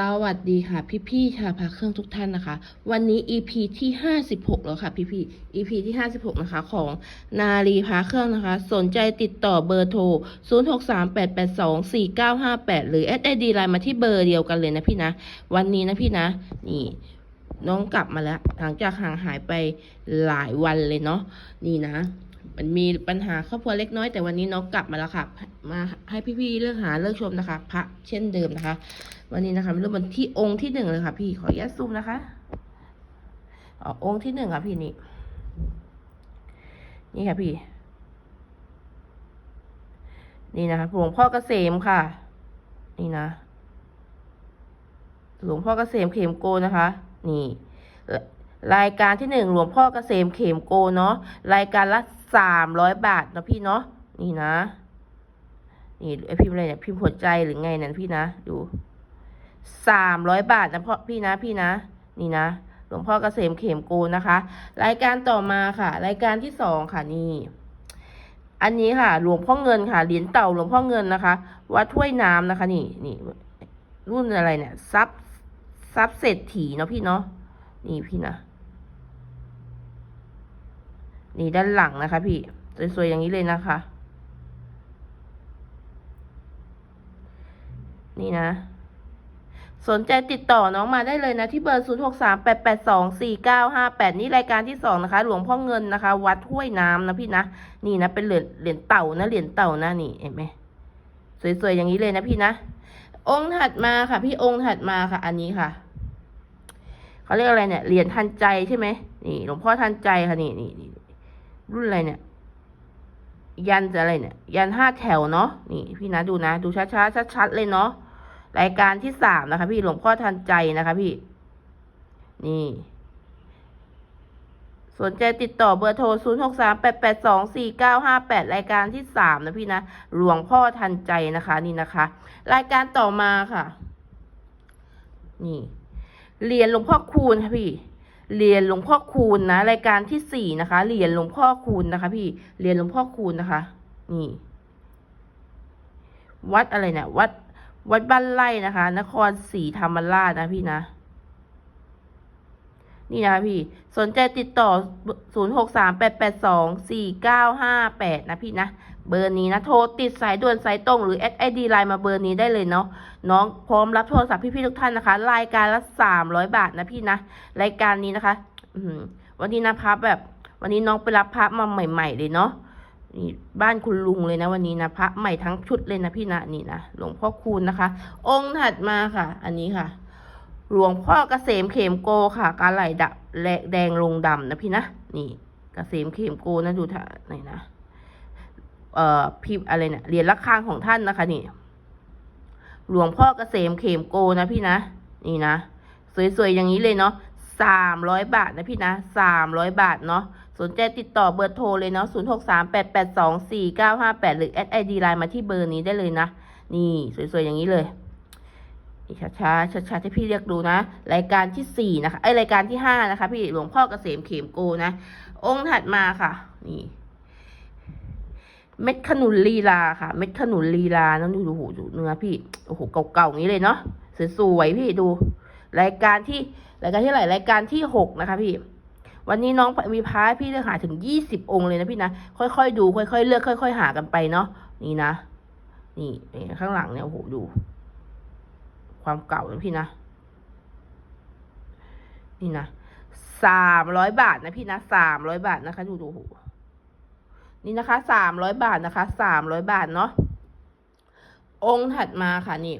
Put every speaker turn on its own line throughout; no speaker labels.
สวัสดีค่ะพี่ๆชาวพาเครื่องทุกท่านนะคะ วันนี้ EP ที่ 56 แล้วค่ะพี่ๆ EP ที่ 56 นะคะ ของนารีพาเครื่องนะคะ สนใจติดต่อเบอร์โทร 0638824958 หรือ SID ไลน์มาที่เบอร์เดียวกันเลยนะพี่นะ วันนี้นะพี่นะ นี่น้องกลับมาแล้ว หลังจากห่างหายไปหลายวันเลยเนาะนี่นะ มันมีปัญหาครอบครัวเล็กน้อยแต่วันนี้น้องกลับมาแล้วค่ะ มาให้พี่ๆเลือกหาเลือกชมนะคะ พระเช่นเดิมนะคะ วันนี้นะคะเป็นรูปบนที่องค์ที่หนึ่งเลยค่ะ พี่ขออนุญาตซูมนะคะอ๋อองค์ที่หนึ่งค่ะพี่นี่นี่ค่ะพี่ นี่นะคะหลวงพ่อเกษมค่ะ นี่นะ หลวงพ่อเกษมเขมโกนะคะ นี่ รายการที่หนึ่งหลวงพ่อเกษมเขมโกเนาะรายการละสามร้อยบาทนะพี่เนาะนี่นะ นี่ไอพิมพ์อะไรเนี่ยพิมพ์หัวใจหรือไงนั่นพี่นะ ดูสามร้อยบาทนะพ่อพี่นะพี่นะ นี่นะหลวงพ่อเกษมเขมโกนะคะ รายการต่อมาค่ะ รายการที่สองค่ะนี่ อันนี้ค่ะ หลวงพ่อเงินค่ะเหรียญเต่าหลวงพ่อเงินนะคะ วัดถ้วยน้ำนะคะ นี่นี่รุ่นอะไรเนี่ยซับซับเศรษฐีเนาะพี่เนาะนี่พี่นะ นี่ด้านหลังนะคะพี่ สวยๆอย่างนี้เลยนะคะ นี่นะ สนใจติดต่อน้องมาได้เลยนะ ที่เบอร์ 0 6 3 8 8 2 4 9 5 8 นี่รายการที่สองนะคะ หลวงพ่อเงินนะคะ วัดห้วยน้ำนะพี่นะ นี่นะ เป็นเหรียญเหรียญเต่านะ เหรียญเต่านะนี่เห็นไหมสวยๆอย่างนี้เลยนะพี่นะ องค์ถัดมาค่ะ พี่องค์ถัดมาค่ะ อันนี้ค่ะเขาเรียกอะไรเนี่ยเหรียญทันใจใช่ไหมนี่ หลวงพ่อทันใจค่ะนี่นี่นี่ รุ่นอะไรเนี่ย ยันจะอะไรเนี่ย ยันห้าแถวเนาะนี่พี่นะดูนะ ดูช้าๆชัดๆเลยเนาะรายการที่สามนะคะ พี่หลวงพ่อทันใจนะคะพี่ นี่ สนใจติดต่อเบอร์โทร 0 6 3 8 8 2 4 9 5 8 รายการที่สามนะพี่นะ หลวงพ่อทันใจนะคะ นี่นะคะ รายการต่อมาค่ะ นี่ เรียนหลวงพ่อคูณค่ะพี่ เรียนหลวงพ่อคูณนะรายการที่สี่นะคะเรียนหลวงพ่อคูณนะคะพี่เรียนหลวงพ่อคูณนะคะ นี่ วัดอะไรเนี่ยวัดวัดบ้านไร่นะคะ นครศรีธรรมราชนะพี่นะ นี่นะคะพี่ สนใจติดต่อ 0 6 3 8 8 2 4 9 5 8 นะพี่นะ เบอร์นี้นะ โทรติดสายด่วนสายตรงหรือ SID ไลน์มาเบอร์นี้ได้เลยเนาะน้องพร้อมรับโทรศัพท์พี่ๆทุกท่านนะคะ รายการละสามร้อยบาทนะพี่นะ รายการนี้นะคะอืวันนี้นะพับแบบ วันนี้น้องไปรับพระมาใหม่ ๆ เลยเนาะนี่บ้านคุณลุงเลยนะวันนี้นะพระใหม่ทั้งชุดเลยนะพี่นะนี่นะหลวงพ่อคูณนะคะ องค์ถัดมาค่ะ อันนี้ค่ะ หลวงพ่อเกษมเขมโกค่ะกาไหลดะและแดงลงดำนะพี่นะนี่เกษมเขมโกนะดูท่าไหนนะ เอ่อพิมพ์อะไรเนี่ยเหรียญละคางของท่านนะคะนี่ หลวงพ่อเกษมเขมโกนะพี่นะ นี่นะ สวยๆอย่างนี้เลยเนาะสามร้อยบาทนะพี่นะสามร้อยบาทเนาะสนใจติดต่อเบอร์โทรเลยเนาะศูนย์หกสามแปดแปดสองสี่เก้าห้าแปดหรือแอดไอดีไลน์มาที่เบอร์นี้ได้เลยนะ นี่สวยๆอย่างนี้เลยนี่ช้าๆชัดๆให้พี่เรียกดูนะ รายการที่สี่นะคะไอรายการที่ห้านะคะ พี่หลวงพ่อเกษมเขมโกนะ องค์ถัดมาค่ะ นี่ เม็ดขนุนลีลาค่ะ เม็ดขนุนลีลานะดูดูโหดูเนื้อพี่โอ้โหเก่าๆอย่างนี้เลยเนาะสวยๆพี่ดู รายการที่รายการที่ไหนรายการที่หกนะคะพี่ วันนี้น้องมีพาให้พี่เลือกหาถึงยี่สิบองค์เลยนะพี่นะค่อยๆดู ค่อยๆเลือกค่อย ๆ หากันไปเนาะนี่นะนี่ข้างหลังเนี่ยโอ้โหดู ความเก่านะพี่นะ นี่นะสามร้อยบาทนะพี่นะสามร้อยบาทนะคะ ดูดูโห นี่นะคะสามร้อยบาทนะคะสามร้อยบาทเนาะองค์ถัดมาค่ะนี่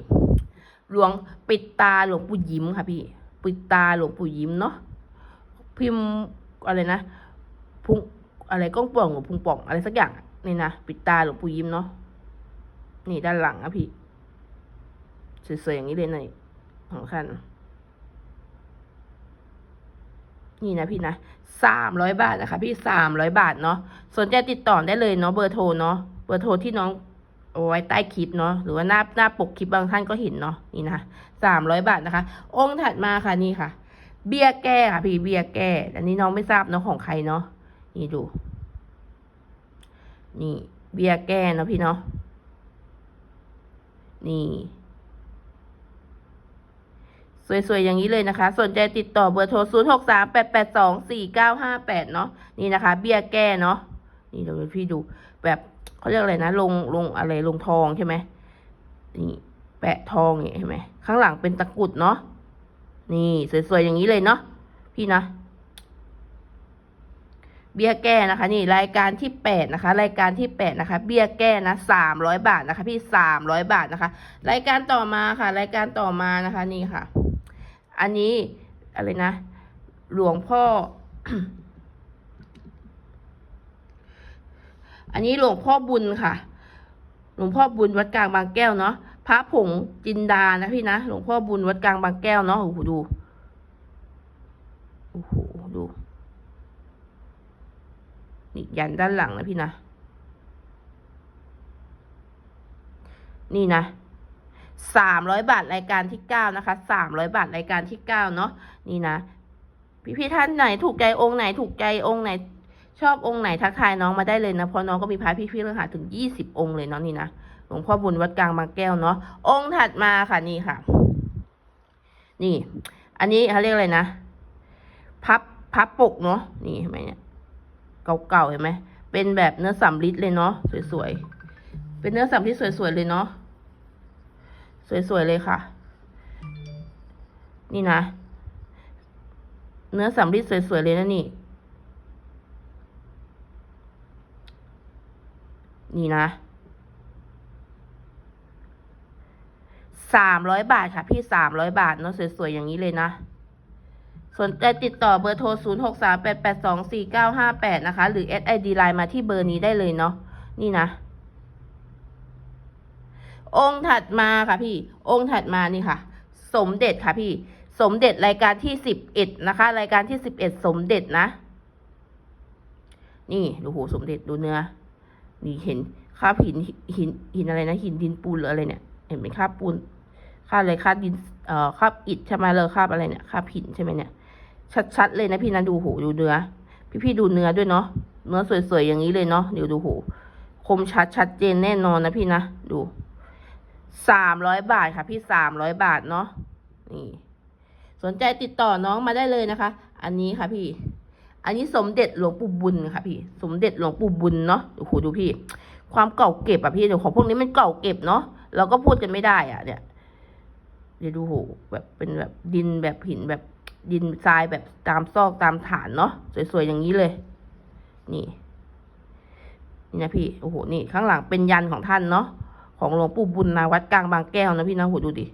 หลวงปิดตาหลวงปู่ยิ้มค่ะพี่ ปิดตาหลวงปู่ยิ้มเนาะพิมพ์อะไรนะพุงอะไรก้องป่องหรือพุงป่องอะไรสักอย่างนี่นะปิดตาหลวงปู่ยิ้มเนาะนี่ด้านหลังอะพี่สวยๆอย่างนี้เลยนะของท่าน นี่นะพี่นะสามร้อยบาทนะคะพี่สามร้อยบาทเนาะสนใจติดต่อได้เลยเนาะเบอร์โทรเนาะเบอร์โทรที่น้องเอาไว้ใต้คลิปเนาะหรือว่าหน้าหน้าปกคลิปบางท่านก็เห็นเนาะนี่นะสามร้อยบาทนะคะ องค์ถัดมาค่ะนี่ค่ะ เบียแก้ค่ะ พี่เบียแก้อันนี้น้องไม่ทราบเนาะของใครเนาะนี่ดู นี่ เบียแก้เนาะพี่เนาะนี่ สวยๆ อย่างนี้เลยนะคะ สนใจติดต่อเบอร์โทร 0 6 3 8 8 2 4 9 5 8 เนาะนี่นะคะ เบี้ยแก้เนาะนี่เดี๋ยวพี่ดู แบบเขาเรียกอะไรนะ ลงลงอะไรลงทองใช่ไหมนี่แปะทองเนี่ยเห็นไหมข้างหลังเป็นตะกุดเนาะนี่สวยๆ อย่างนี้เลยเนาะพี่นะ เบี้ยแก้นะคะ นี่รายการที่แปดนะคะ รายการที่แปดนะคะ เบี้ยแก้นะสามร้อยบาทนะคะ พี่สามร้อยบาทนะคะ รายการต่อมาค่ะ รายการต่อมานะคะ นี่ค่ะ อันนี้อะไรนะ หลวงพ่อ อันนี้หลวงพ่อบุญค่ะ หลวงพ่อบุญวัดกลางบางแก้วเนาะ พระผงจินดานะพี่นะ หลวงพ่อบุญวัดกลางบางแก้วเนาะ โอ้โหดู โอ้โหดู นี่ยันด้านหลังนะพี่นะ นี่นะ สามร้อยบาทรายการที่เก้านะคะสามร้อยบาทรายการที่เก้าเนาะนี่นะ พี่พี่ๆท่านไหนถูกใจองค์ไหนถูกใจองค์ไหน ชอบองค์ไหนทักทายน้องมาได้เลยนะเพราะน้องก็มีพระพี่พี่ๆเรื่องหาถึงยี่สิบองค์เลยเนาะนี่นะหลวงพ่อบุญวัดกลางบางแก้วเนาะองค์ถัดมาค่ะนี่ค่ะ นี่ อันนี้เขาเรียกอะไรนะพับพับปกเนาะนี่เห็นไหมเนี่ยเก่าๆเห็นไหมเป็นแบบเนื้อสำลิดเลยเนาะสวยๆเป็นเนื้อสำลิดสวยๆเลยเนาะ สวยๆเลยค่ะ นี่นะ เนื้อสำลิดสวยๆเลยนะนี่ นี่นะสามร้อยบาทค่ะ พี่สามร้อยบาทเนาะสวยๆอย่างนี้เลยนะสนใจติดต่อเบอร์โทร 0 6 3 8 8 2 4 9 5 8 นะคะ หรือ SID Line มาที่เบอร์นี้ได้เลยเนาะ นี่นะ องค์ถัดมาค่ะพี่ องค์ถัดมานี่ค่ะ สมเด็จค่ะพี่ สมเด็จรายการที่สิบเอ็ดนะคะ รายการที่สิบเอ็ดสมเด็จนะ นี่ดูโหสมเด็จดูเนื้อ นี่เห็นคราบหินหินหินอะไรนะหินดินปูนหรืออะไรเนี่ย เห็นไหมคราบปูนคราบอะไรคราบดินเอ่อคราบอิฐใช่ไหมเลยคราบอะไรเนี่ยคราบหินใช่ไหมเนี่ย ชัดๆเลยนะพี่นะดูโหดูเนื้อ พี่ๆดูเนื้อด้วยเนาะเนื้อสวยๆอย่างนี้เลยเนาะเดี๋ยวดูโหคมชัดชัดเจนแน่นอนนะพี่นะดู สามร้อยบาทค่ะ พี่สามร้อยบาทเนาะนี่สนใจติดต่อน้องมาได้เลยนะคะ อันนี้ค่ะพี่ อันนี้สมเด็จหลวงปู่บุญค่ะ พี่ สมเด็จหลวงปู่บุญเนาะโอ้โหดูพี่ ความเก่าเก็บอะพี่เดี๋ยวของพวกนี้มันเก่าเก็บเนาะเราก็พูดกันไม่ได้อะเนี่ยเดี๋ยวดูโหแบบเป็นแบบดินแบบหินแบบดินทรายแบบตามซอกตามฐานเนาะสวยๆอย่างนี้เลย นี่นี่นะพี่โอ้โหนี่ข้างหลังเป็นยันของท่านเนาะ ของหลวงปู่บุญนาวัดกลางบางแก้วนะพี่นะโหดูดิ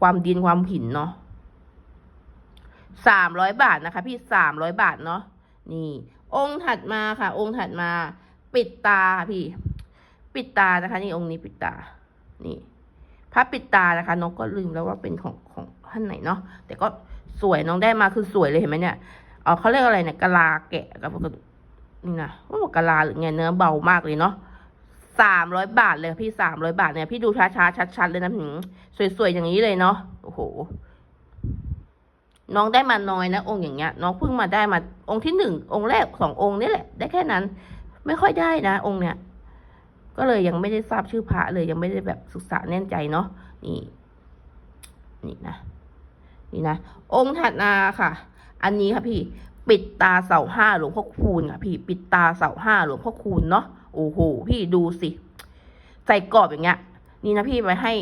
ความดินความหินเนาะสามร้อยบาทนะคะ พี่สามร้อยบาทเนาะนี่ องค์ถัดมาค่ะ องค์ถัดมา ปิดตาค่ะพี่ ปิดตานะคะ นี่องค์นี้ปิดตา นี่พระปิดตานะคะน้องก็ลืมแล้วว่าเป็นของของท่านไหนเนาะแต่ก็สวยน้องได้มาคือสวยเลยเห็นไหมเนี่ยเออเขาเรียกอะไรเนี่ยกะลาแกะกับนี่นะว่ากะลาหรือไงเนื้อเบามากเลยเนาะ สามร้อยบาทเลยพี่สามร้อยบาทเนี่ยพี่ดูช้าๆชัดๆเลยนะหืมสวยๆอย่างนี้เลยเนาะโอ้โห น้องได้มาน้อยนะ องค์อย่างเงี้ย น้องเพิ่งมาได้มาองค์ที่หนึ่งองค์แรกสององค์นี่แหละ ได้แค่นั้น ไม่ค่อยได้นะ องค์เนี้ยก็เลยยังไม่ได้ทราบชื่อพระเลยยังไม่ได้แบบศึกษาแน่นใจเนาะนี่ นี่นะนี่นะองค์ถัดมาค่ะ อันนี้ค่ะพี่ ปิดตาเสาห้าหลวงพ่อคูณค่ะพี่ ปิดตาเสาห้าหลวงพ่อคูณเนาะ โอ้โหพี่ดูสิ ใส่กรอบอย่างเงี้ย นี่นะพี่ไปให้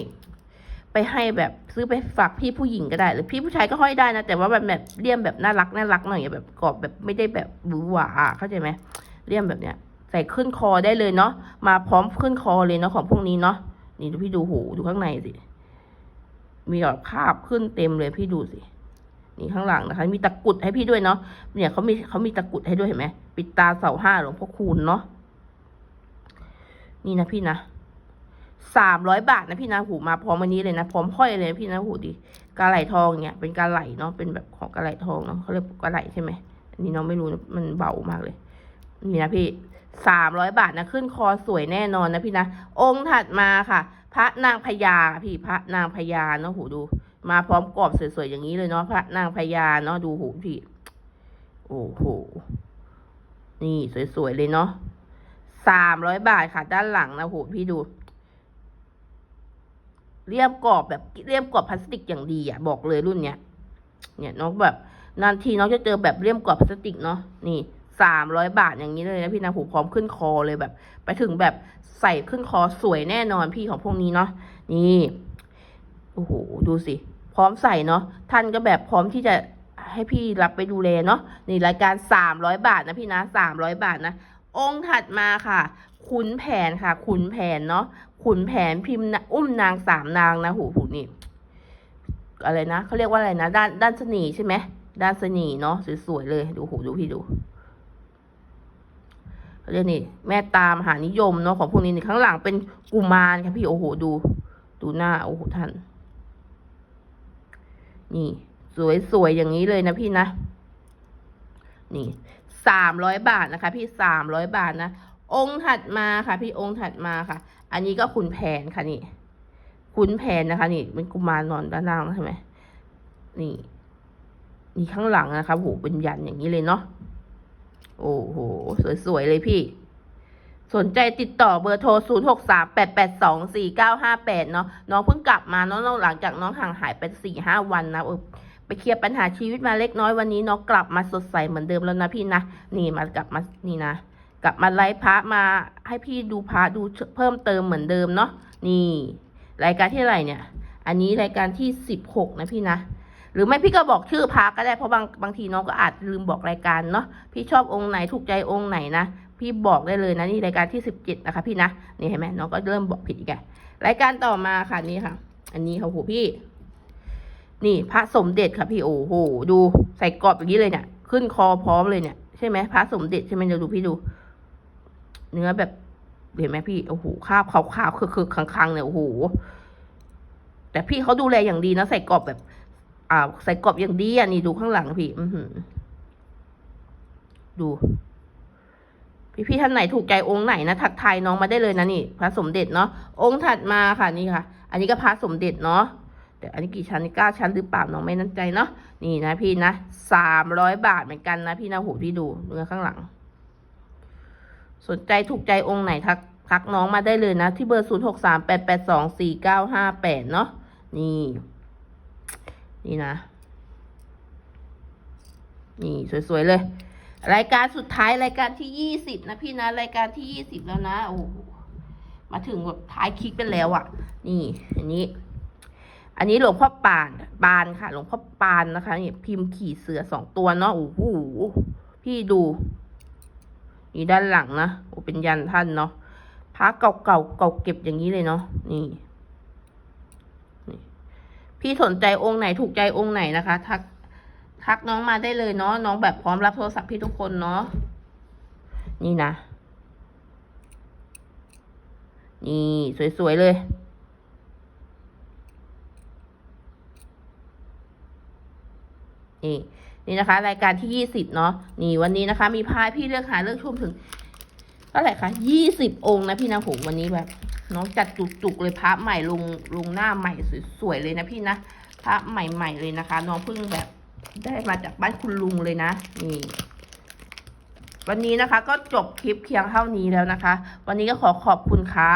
ไปให้แบบซื้อไปฝากพี่ผู้หญิงก็ได้ หรือพี่ผู้ชายก็ห้อยได้นะ แต่ว่าแบบแบบเลี่ยมแบบน่ารักน่ารักหน่อยแบบกรอบแบบไม่ได้แบบหวือหวาเข้าใจไหมเลี่ยมแบบเนี้ย ใส่ขึ้นคอได้เลยเนาะมาพร้อมขึ้นคอเลยเนาะของพวกนี้เนาะนี่ดูพี่ดูหูดูข้างในสิมีแบบคาบขึ้นเต็มเลยพี่ดูสินี่ข้างหลังนะคะ มีตะกุดให้พี่ด้วยเนาะเนี่ยเขามีเขามีตะกุดให้ด้วยเห็นไหมปิดตาเสาห้าหลวงพ่อคูณเนาะ นี่นะพี่นะสามร้อยบาทนะพี่นะหูมาพร้อมวันนี้เลยนะพร้อมห้อยเลยนะพี่นะหูดีกาไหลทองเนี่ย เป็นกาไหลเนาะเป็นแบบของกาไหลทองเนาะเขาเรียกกาไหลใช่ไหมอันนี้น้องไม่รู้นะมันเบามากเลย นี่นะพี่สามร้อยบาทนะขึ้นคอสวยแน่นอนนะพี่นะองค์ถัดมาค่ะ พระนางพญาพี่พระนางพญาเนาะหูดู มาพร้อมกรอบสวยๆอย่างนี้เลยเนาะพระนางพญาเนาะดูหูพี่ โอ้โหนี่สวยๆเลยเนาะ สามร้อยบาทค่ะ ด้านหลังนะโหพี่ดู เรียบกรอบแบบเรียบกรอบพลาสติกอย่างดีอะ บอกเลยรุ่นเนี้ย เนี่ยน้องแบบนานทีน้องจะเจอแบบเลี่ยมกรอบพลาสติกเนาะนี่สามร้อยบาทอย่างนี้เลยนะพี่นะผูพร้อมขึ้นคอเลยแบบ ไปถึงแบบใส่ขึ้นคอสวยแน่นอนพี่ของพวกนี้เนาะนี่โอ้โหดูสิ พร้อมใส่เนาะท่านก็แบบพร้อมที่จะให้พี่รับไปดูแลเนาะนี่รายการสามร้อยบาทนะพี่นะสามร้อยบาทนะ องค์ถัดมาค่ะ ขุนแผนค่ะ ขุนแผนเนาะขุนแผนพิมพ์อุ้มนางสามนางนะหูหูนี่อะไรนะเขาเรียกว่าอะไรนะ ด้านด้านสนีใช่ไหมด้านสนีเนาะสวยๆเลยดูหูดูพี่ดูเขาเรียกนี่แม่ตามหานิยมเนาะของพวกนี้นี่ข้างหลังเป็นกุมารค่ะพี่โอ้โหดู ดูหน้าโอ้โหท่าน นี่ สวยๆอย่างนี้เลยนะพี่นะ นี่ สามร้อยบาทนะคะ พี่สามร้อยบาทนะ องค์ถัดมาค่ะ พี่องค์ถัดมาค่ะ อันนี้ก็ขุนแผนค่ะนี่ขุนแผนนะคะ นี่เป็นกุมารนอนด้านล่างใช่ไหมนี่นี่ข้างหลังนะคะโหเป็นยันอย่างนี้เลยเนาะโอ้โหสวยๆเลยพี่ สนใจติดต่อเบอร์โทร 0 6 3 8 8 2 4 9 5 8 เนาะน้องเพิ่งกลับมาเนาะน้องหลังจากน้องห่างหายไปสี่ห้าวันนะเออ ไปเคลียร์ปัญหาชีวิตมาเล็กน้อยวันนี้น้องกลับมาสดใสเหมือนเดิมแล้วนะพี่นะนี่มากลับมานี่นะ กลับมาไลฟ์พระมาให้พี่ดูพระดูเพิ่มเติมเหมือนเดิมเนาะนี่ รายการที่อะไรเนี่ย อันนี้รายการที่สิบหกนะพี่นะหรือไม่พี่ก็บอกชื่อพระก็ได้เพราะบางบางทีน้องก็อาจลืมบอกรายการเนาะพี่ชอบองค์ไหนถูกใจองค์ไหนนะพี่บอกได้เลยนะนี่รายการที่สิบเจ็ดนะคะ พี่นะนี่เห็นไหมน้องก็เริ่มบอกผิดอีกแกรายการต่อมาค่ะนี่ค่ะ อันนี้ค่ะโหพี่ นี่พระสมเด็จค่ะพี่โอ้โหดูใส่กรอบอย่างนี้เลยเนี่ย ขึ้นคอพร้อมเลยเนี่ยใช่ไหมพระสมเด็จใช่ไหมเดี๋ยวดูพี่ดู เนื้อแบบเห็นไหมพี่โอ้โหข้าวขาวๆคือๆคังๆเนี่ยโอ้โหแต่พี่เขาดูแลอย่างดีนะใส่กรอบแบบ อ่า ใส่กรอบอย่างดีอะนี่ดูข้างหลังพี่ อือหือดู พี่พี่ท่านไหนถูกใจองค์ไหนนะทักทายน้องมาได้เลยนะนี่ พระสมเด็จเนาะองค์ถัดมาค่ะนี่ค่ะ อันนี้ก็พระสมเด็จเนาะ แต่อันนี้กี่ชั้นนี่เก้าชั้นหรือเปล่าน้องไม่แนั่นใจเนาะนี่นะพี่นะสามร้อยบาทเหมือนกันนะพี่นะโหพี่ดูเนื้อข้างหลัง สนใจถูกใจองค์ไหนทักทักน้องมาได้เลยนะ ที่เบอร์ศูนย์หกสามแปดแปดสองสี่เก้าห้าแปดเนาะนี่ นี่นะ นี่สวยๆเลย รายการสุดท้ายรายการที่ยี่สิบนะพี่นะ รายการที่ยี่สิบแล้วนะโอ้มาถึงแบบท้ายคลิกไปแล้วอะ่ะ นี่ อันนี้ อันนี้หลวงพ่อปานปานค่ะ หลวงพ่อปานนะคะนี่พิมพ์ขี่เสือสองตัวเนาะโอ้โหพี่ดูนี่ด้านหลังนะโอ้เป็นยันท่านเนาะพระเก่าๆเก่าเก็บอย่างนี้เลยเนาะนี่นี่พี่สนใจองค์ไหนถูกใจองค์ไหนนะคะ ทักทักน้องมาได้เลยเนาะน้องแบบพร้อมรับโทรศัพท์พี่ทุกคนเนาะนี่นะ นี่ สวย ๆ เลย นี่นี่นะคะ รายการที่ยี่สิบเนาะนี่วันนี้นะคะ มีพายพี่เลือกหาเลือกชมถึงเท่าไหร่คะยี่สิบองค์นะพี่นะผมวันนี้แบบน้องจัดจุกๆเลยพระใหม่ลงลงหน้าใหม่สวยๆเลยนะพี่นะพระใหม่ๆเลยนะคะ น้องเพิ่งแบบได้มาจากบ้านคุณลุงเลยนะนี่วันนี้นะคะก็จบคลิปเพียงเท่านี้แล้วนะคะ วันนี้ก็ขอขอบคุณค่ะ